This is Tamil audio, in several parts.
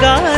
அழகான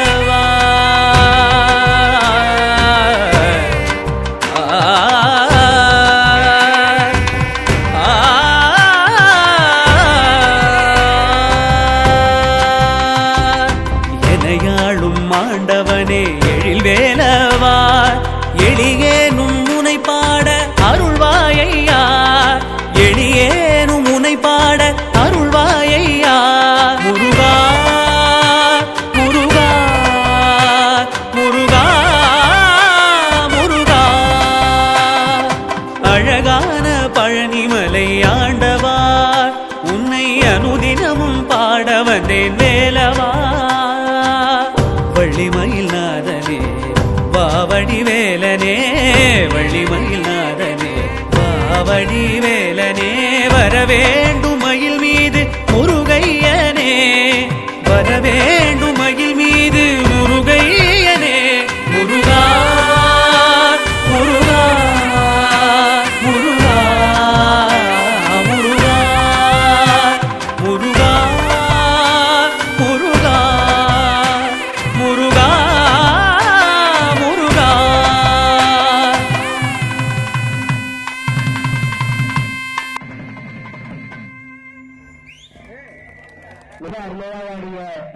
பாட வந்தேன் வேலவா வள்ளிமயில் நாதனே வாவடி வேலனே வள்ளிமயில் நாதனே வாவடி வேலனே வரவே César no daría